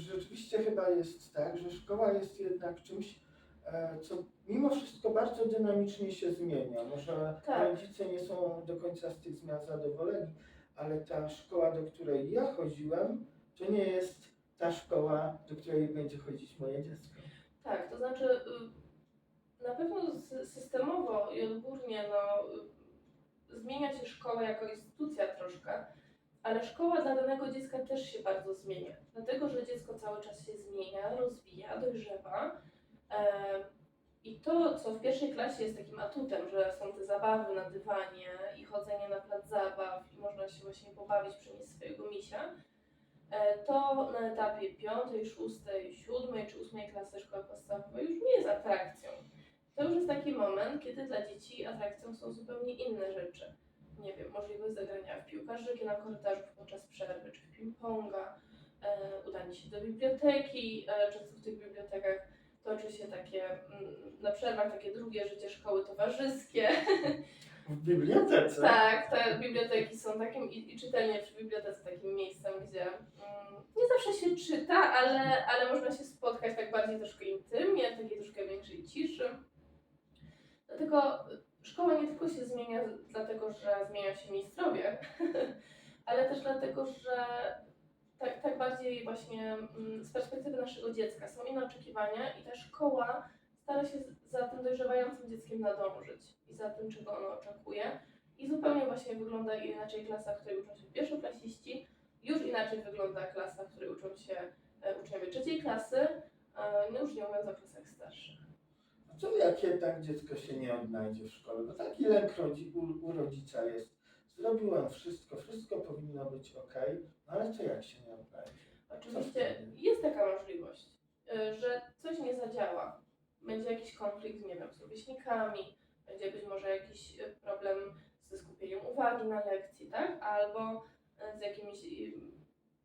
rzeczywiście chyba jest tak, że szkoła jest jednak czymś, e, co mimo wszystko bardzo dynamicznie się zmienia. Może Tak. rodzice nie są do końca z tych zmian zadowoleni, ale ta szkoła, do której ja chodziłem, to nie jest ta szkoła, do której będzie chodzić moje dziecko. Tak, to znaczy y, na pewno sy- systemowo i odgórnie no, y, zmienia się szkoła jako instytucja troszkę, ale szkoła dla danego dziecka też się bardzo zmienia, dlatego że dziecko cały czas się zmienia, rozwija, dojrzewa. I to, co w pierwszej klasie jest takim atutem, że są te zabawy na dywanie i chodzenie na plac zabaw i można się właśnie pobawić, przynieść swojego misia, E, to na etapie piątej, szóstej, siódmej czy ósmej klasy szkoły podstawowej już nie jest atrakcją. To już jest taki moment, kiedy dla dzieci atrakcją są zupełnie inne rzeczy. Nie wiem, możliwość zagrania w piłkarzyki na korytarzu podczas przerwy, czy w ping-ponga, e, udanie się do biblioteki. E, często w tych bibliotekach toczy się takie, mm, na przerwach takie drugie życie szkoły towarzyskie. W bibliotece. Tak, te biblioteki są takim i, i czytelnie przy bibliotece takim miejscem, gdzie mm, nie zawsze się czyta, ale, ale można się spotkać tak bardziej troszkę intymnie, w takiej troszkę większej ciszy. Dlatego szkoła nie tylko się zmienia dlatego, że zmieniają się ministrowie, ale też dlatego, że tak, tak bardziej właśnie mm, z perspektywy naszego dziecka są inne oczekiwania i ta szkoła stara się za tym dojrzewającym dzieckiem nadążyć i za tym, czego ono oczekuje. I zupełnie właśnie wygląda inaczej klasa, w której uczą się pierwszoklasiści, już inaczej wygląda klasa, w której uczą się e, uczniowie trzeciej klasy, e, no już nie mówiąc o klasach starszych. Co jak jednak dziecko się nie odnajdzie w szkole? Bo taki lęk rodzi, u, u rodzica jest. Zrobiłem wszystko, wszystko powinno być ok, no ale co jak się nie odnajdzie? Oczywiście jest taka możliwość, y, że coś nie zadziała. Będzie jakiś konflikt, nie wiem, z rówieśnikami, będzie być może jakiś y, problem ze skupieniem uwagi na lekcji, tak? Albo y, z jakimiś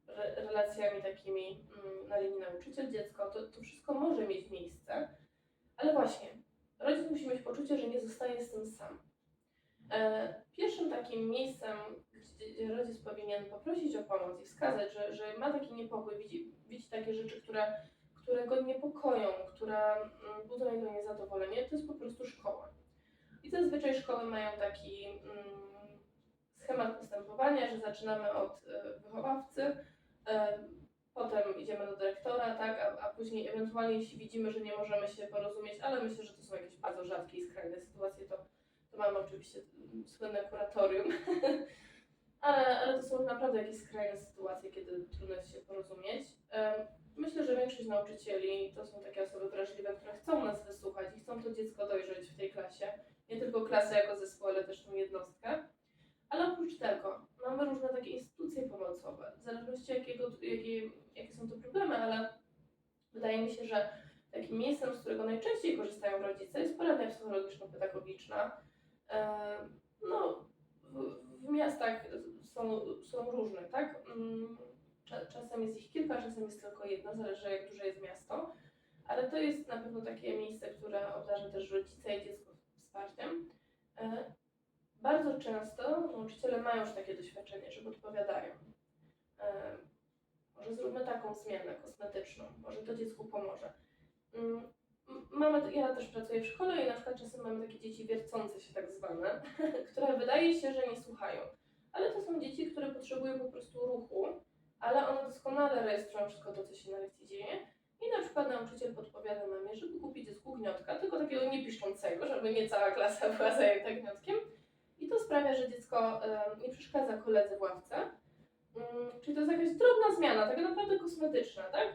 re- relacjami takimi mm, na linii nauczyciel-dziecko. To, to wszystko może mieć miejsce, ale właśnie, rodzic musi mieć poczucie, że nie zostaje z tym sam. E, Pierwszym takim miejscem, gdzie rodzic powinien poprosić o pomoc i wskazać, że, że ma taki niepokój, widzi, widzi takie rzeczy, które, które go niepokoją, które mm, budzą jego niezadowolenie, to jest po prostu szkoła. I zazwyczaj szkoły mają taki mm, schemat postępowania, że zaczynamy od e, wychowawcy, e, potem idziemy do dyrektora, tak, a, a później ewentualnie jeśli widzimy, że nie możemy się porozumieć, ale myślę, że to są jakieś bardzo rzadkie i skrajne sytuacje, to, to mamy oczywiście mm, słynne kuratorium, ale, ale to są naprawdę jakieś skrajne sytuacje, kiedy trudno jest się porozumieć. Myślę, że większość nauczycieli to są takie osoby wrażliwe, które chcą nas wysłuchać i chcą to dziecko dojrzeć w tej klasie. Nie tylko klasę jako zespół, ale też tą jednostkę. Ale oprócz tego mamy różne takie instytucje pomocowe, w zależności jakiego, jakie, jakie są to problemy, ale wydaje mi się, że takim miejscem, z którego najczęściej korzystają rodzice jest poradnia psychologiczno-pedagogiczna. Em, No, w, w miastach są, są różne, tak? Mm, cza- Czasem jest ich kilka, czasem jest tylko jedno, zależy jak duże jest miasto, ale to jest na pewno takie miejsce, które obdarza też rodzice i dziecko wsparciem. Bardzo często nauczyciele mają już takie doświadczenie, że podpowiadają. E, Może zróbmy taką zmianę kosmetyczną, może to dziecku pomoże. Mm, Mamy, ja też pracuję w szkole i na przykład czasem mamy takie dzieci wiercące się tak zwane, które wydaje się, że nie słuchają. Ale to są dzieci, które potrzebują po prostu ruchu, ale one doskonale rejestrują wszystko to, co się na lekcji dzieje. I na przykład nauczyciel podpowiada mamie, żeby kupić dziecku gniotka, tylko takiego niepiszczącego, żeby nie cała klasa była zajęta gniotkiem. Sprawia, że dziecko nie przeszkadza koledze w ławce. Mm, czyli to jest jakaś drobna zmiana, tak naprawdę kosmetyczna, tak?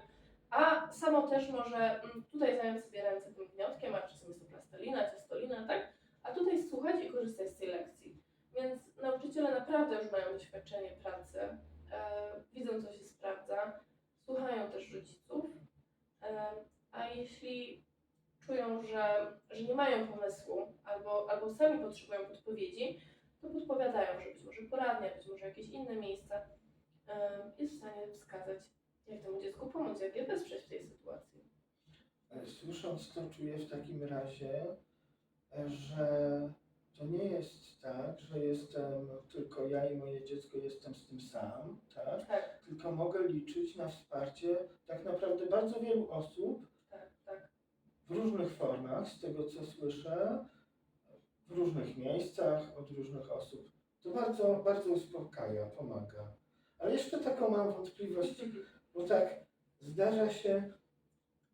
A samo też może mm, tutaj zająć sobie ręce tym gniotkiem, a czasem jest to plastelina, ciastolina, tak? A tutaj słuchać i korzystać z tej lekcji. Więc nauczyciele naprawdę już mają doświadczenie pracy, e, widzą co się sprawdza, słuchają też rodziców. E, a jeśli czują, że, że nie mają pomysłu albo, albo sami potrzebują podpowiedzi, to podpowiadają, że być może poradnia, być może jakieś inne miejsce jest w stanie wskazać, jak temu dziecku pomóc, jak je wesprzeć w tej sytuacji. E, Słysząc to, czuję w takim razie, e, że to nie jest tak, że jestem tylko ja i moje dziecko, jestem z tym sam, tak? Tak, Tylko mogę liczyć na wsparcie tak naprawdę bardzo wielu osób tak, tak. w różnych formach, z tego co słyszę, w różnych miejscach, od różnych osób. To bardzo, bardzo uspokaja, pomaga. Ale jeszcze taką mam wątpliwość, bo tak zdarza się,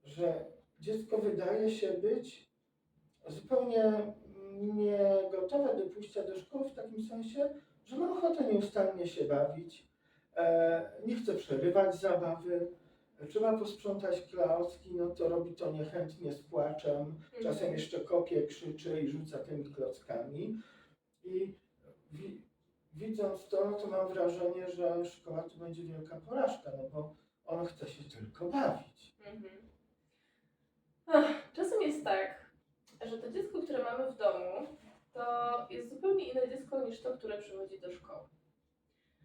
że dziecko wydaje się być zupełnie nie gotowe do pójścia do szkoły w takim sensie, że ma ochotę nieustannie się bawić, e, nie chce przerywać zabawy, trzeba posprzątać klocki, no to robi to niechętnie z płaczem, czasem jeszcze kopie, krzyczy i rzuca tymi klockami. I wi- widząc to, no to mam wrażenie, że szkoła to będzie wielka porażka, no bo on chce się tylko bawić. Mhm. Ach, Czasem jest tak, że to dziecko, które mamy w domu, to jest zupełnie inne dziecko niż to, które przychodzi do szkoły.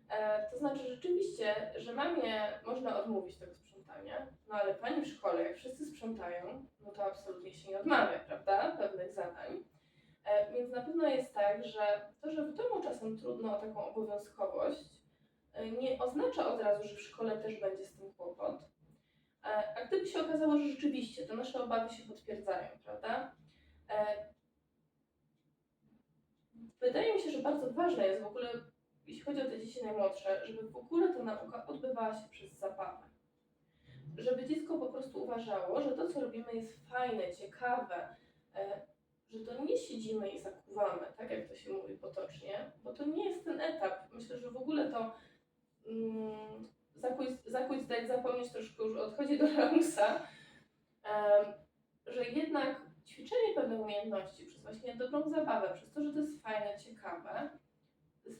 E, to znaczy rzeczywiście, że mamie można odmówić tego sprzątania, no ale pani w szkole, jak wszyscy sprzątają, no to absolutnie się nie odmawia, prawda, pewnych zadań. E, więc na pewno jest tak, że to, że w domu czasem trudno o taką obowiązkowość, e, nie oznacza od razu, że w szkole też będzie z tym kłopot. A gdyby się okazało, że rzeczywiście te nasze obawy się potwierdzają, prawda? Wydaje mi się, że bardzo ważne jest w ogóle, jeśli chodzi o te dzieci najmłodsze, żeby w ogóle ta nauka odbywała się przez zabawę. Żeby dziecko po prostu uważało, że to, co robimy, jest fajne, ciekawe, e, że to nie siedzimy i zakuwamy, tak jak to się mówi potocznie, bo to nie jest ten etap. Myślę, że w ogóle to mm, zakuć, zakuć zdać, zapomnieć troszkę już odchodzi do lamusa, że jednak ćwiczenie pewnych umiejętności przez właśnie dobrą zabawę, przez to, że to jest fajne, ciekawe,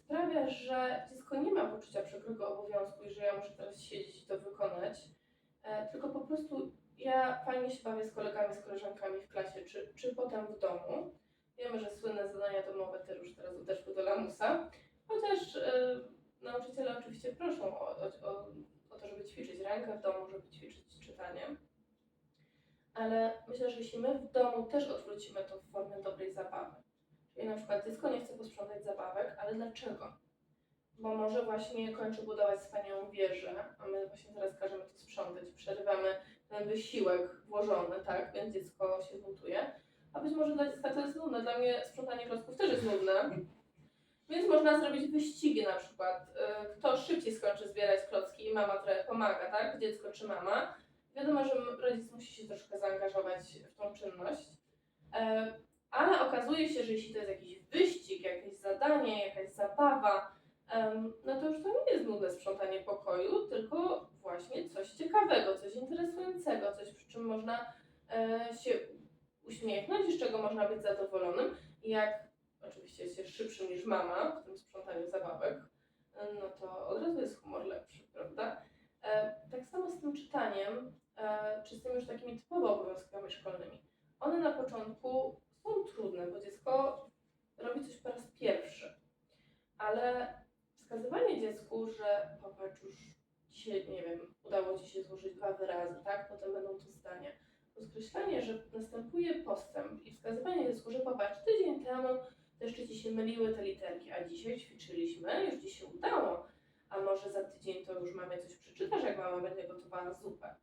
sprawia, że dziecko nie ma poczucia przykrego obowiązku i że ja muszę teraz siedzieć i to wykonać, e, tylko po prostu ja fajnie się bawię z kolegami, z koleżankami w klasie, czy, czy potem w domu. Wiemy, że słynne zadania domowe też już teraz odeszły do lamusa, chociaż e, nauczyciele oczywiście proszą o, o, o, o to, żeby ćwiczyć rękę w domu, żeby ćwiczyć czytanie. Ale myślę, że jeśli my w domu też odwrócimy to w formę dobrej zabawy, czyli na przykład dziecko nie chce posprzątać zabawek, ale dlaczego? Bo może właśnie kończy budować wspaniałą wieżę, a my właśnie teraz każemy to sprzątać, przerywamy ten wysiłek włożony, tak, więc dziecko się buntuje. A być może dla dziecka to jest nudne, dla mnie sprzątanie klocków też jest nudne. Więc można zrobić wyścigi na przykład, y, kto szybciej skończy zbierać klocki i mama trochę pomaga, tak, dziecko czy mama. Wiadomo, że rodzic musi się troszkę zaangażować w tą czynność, e, ale okazuje się, że jeśli to jest jakiś wyścig, jakieś zadanie, jakaś zabawa, no to już to nie jest nudne sprzątanie pokoju, tylko właśnie coś ciekawego, coś interesującego, coś przy czym można e, się uśmiechnąć i z czego można być zadowolonym. Jak oczywiście jest się szybszym niż mama w tym sprzątaniu zabawek, no to od razu jest humor lepszy, prawda? E, tak samo z tym czytaniem, e, czy z tymi już takimi typowo obowiązkami szkolnymi. One na początku są trudne, bo dziecko robi coś po raz pierwszy. Ale wskazywanie dziecku, że popatrz już dzisiaj, nie wiem, udało Ci się złożyć dwa wyrazy, tak? Potem będą to zdania. Podkreślanie, że następuje postęp i wskazywanie dziecku, że popatrz, tydzień temu jeszcze Ci się myliły te literki, a dzisiaj ćwiczyliśmy, już Ci się udało. A może za tydzień to już mamie coś przeczytasz, jak mama będzie gotowała zupę.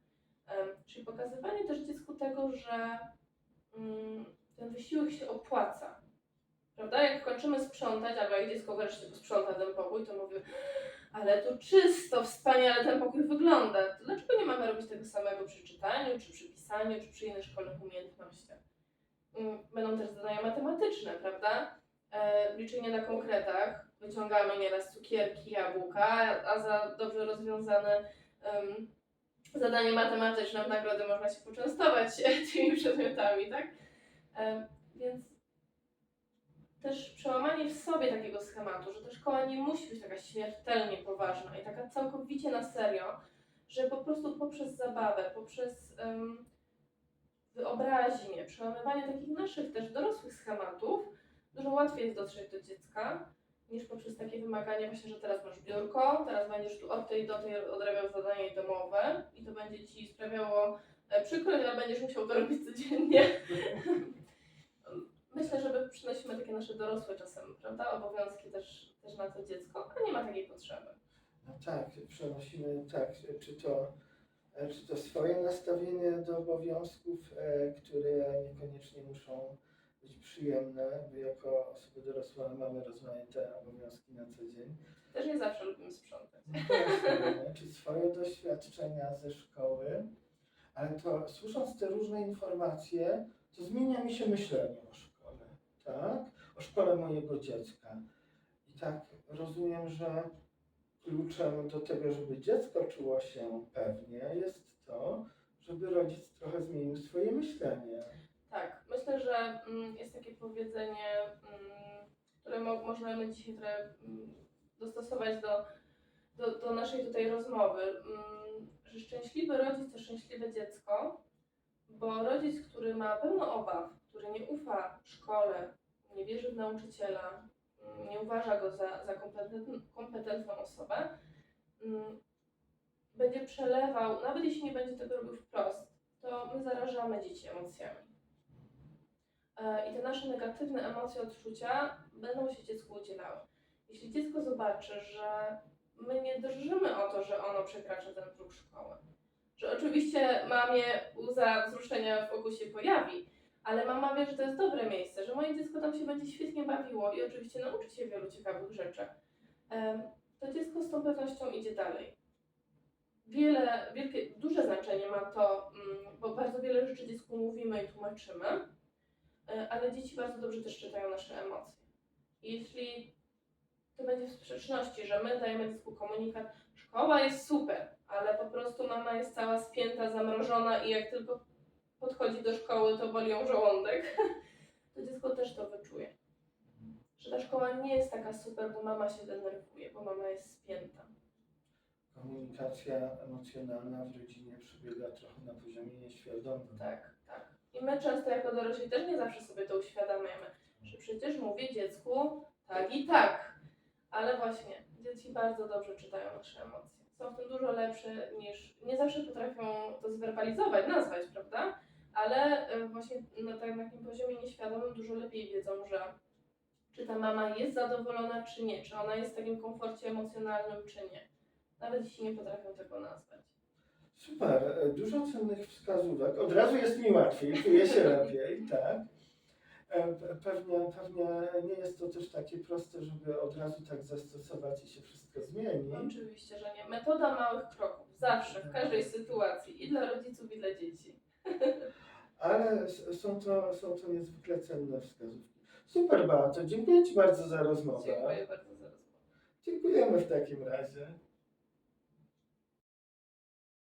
Em, czyli pokazywanie też dziecku tego, że mm, ten wysiłek się opłaca. Prawda? Jak kończymy sprzątać, albo jak dziecko wreszcie posprząta ten pokój, to mówię, ale tu czysto, wspaniale ten pokój wygląda. To dlaczego nie mamy robić tego samego przy czytaniu, czy przy pisaniu, czy przy innych szkolnych umiejętnościach? Mm, Będą też zadania matematyczne, prawda? E, liczenie na konkretach. Wyciągamy nieraz cukierki, jabłka, a za dobrze rozwiązane em, zadanie matematyczne w nagrody można się poczęstować tymi przedmiotami, tak? Em, więc też przełamanie w sobie takiego schematu, że ta szkoła nie musi być taka śmiertelnie poważna i taka całkowicie na serio, że po prostu poprzez zabawę, poprzez em, wyobraźnię, przełamywanie takich naszych też dorosłych schematów, dużo łatwiej jest dotrzeć do dziecka niż poprzez takie wymagania właśnie, że teraz masz biurko, teraz będziesz tu od tej do tej odrabiał zadania domowe i to będzie Ci sprawiało e, przykrość, ale będziesz musiał to robić codziennie. myślę, że przynosimy takie nasze dorosłe czasem, prawda, obowiązki też, też na to dziecko, a nie ma takiej potrzeby. No tak, przenosimy, tak, czy to, czy to swoje nastawienie do obowiązków, e, które niekoniecznie muszą być przyjemne, bo jako osoby dorosłe mamy rozmaite obowiązki na co dzień. Też nie zawsze lubimy sprzątać. No właśnie, czy swoje doświadczenia ze szkoły, ale to słysząc te różne informacje, to zmienia mi się myślenie szkole, tak? O szkole mojego dziecka. I tak rozumiem, że kluczem do tego, żeby dziecko czuło się pewnie, jest to, żeby rodzic trochę zmienił swoje myślenie. Tak, myślę, że mm, jest takie powiedzenie, mm, które mo- możemy dzisiaj trochę mm, dostosować do, do, do naszej tutaj rozmowy, że szczęśliwy rodzic to szczęśliwe dziecko, bo rodzic, który ma pełno obaw, który nie ufa szkole, nie wierzy w nauczyciela, mm, nie uważa go za, za kompetentn- kompetentną osobę, mm, będzie przelewał, nawet jeśli nie będzie tego robił wprost, to my zarażamy dzieci emocjami. E, I te nasze negatywne emocje, odczucia będą się dziecku udzielały. Jeśli dziecko zobaczy, że my nie drżymy o to, że ono przekracza ten próg szkoły, że oczywiście mamie łza wzruszenia w oku się pojawi, ale mama wie, że to jest dobre miejsce, że moje dziecko tam się będzie świetnie bawiło i oczywiście nauczy się wielu ciekawych rzeczy, to dziecko z tą pewnością idzie dalej. Wiele, wielkie, duże znaczenie ma to, mm, bo bardzo wiele rzeczy dziecku mówimy i tłumaczymy, E, ale dzieci bardzo dobrze też czytają nasze emocje. Jeśli to będzie w sprzeczności, że my dajemy dziecku komunikat, szkoła jest super, ale po prostu mama jest cała spięta, zamrożona i jak tylko podchodzi do szkoły, to boli ją żołądek, to dziecko też to wyczuje. Że ta szkoła nie jest taka super, bo mama się denerwuje, bo mama jest spięta. Komunikacja emocjonalna w rodzinie przebiega trochę na poziomie nieświadomym. Tak, tak. I my często jako dorośli też nie zawsze sobie to uświadamiamy, że przecież mówię dziecku tak i tak. Ale właśnie, dzieci bardzo dobrze czytają nasze emocje. Są w tym dużo lepsze niż, nie zawsze potrafią to zwerbalizować, nazwać, prawda? Ale y, właśnie na na takim poziomie nieświadomym dużo lepiej wiedzą, że czy ta mama jest zadowolona, czy nie, czy ona jest w takim komforcie emocjonalnym, czy nie. Nawet jeśli nie potrafią tego nazwać. Super, e, dużo cennych wskazówek. Od razu jest mi łatwiej, czuję się lepiej, tak. E, pe- Pewnie, pewnie nie jest to też takie proste, żeby od razu tak zastosować i się wszystko zmieni. Oczywiście, że nie. Metoda małych kroków. Zawsze, w każdej sytuacji. I dla rodziców, i dla dzieci. Ale są to, są to niezwykle cenne wskazówki. Super, Beato, dziękuję Ci bardzo za rozmowę. Dziękuję bardzo za rozmowę. Dziękujemy w takim razie.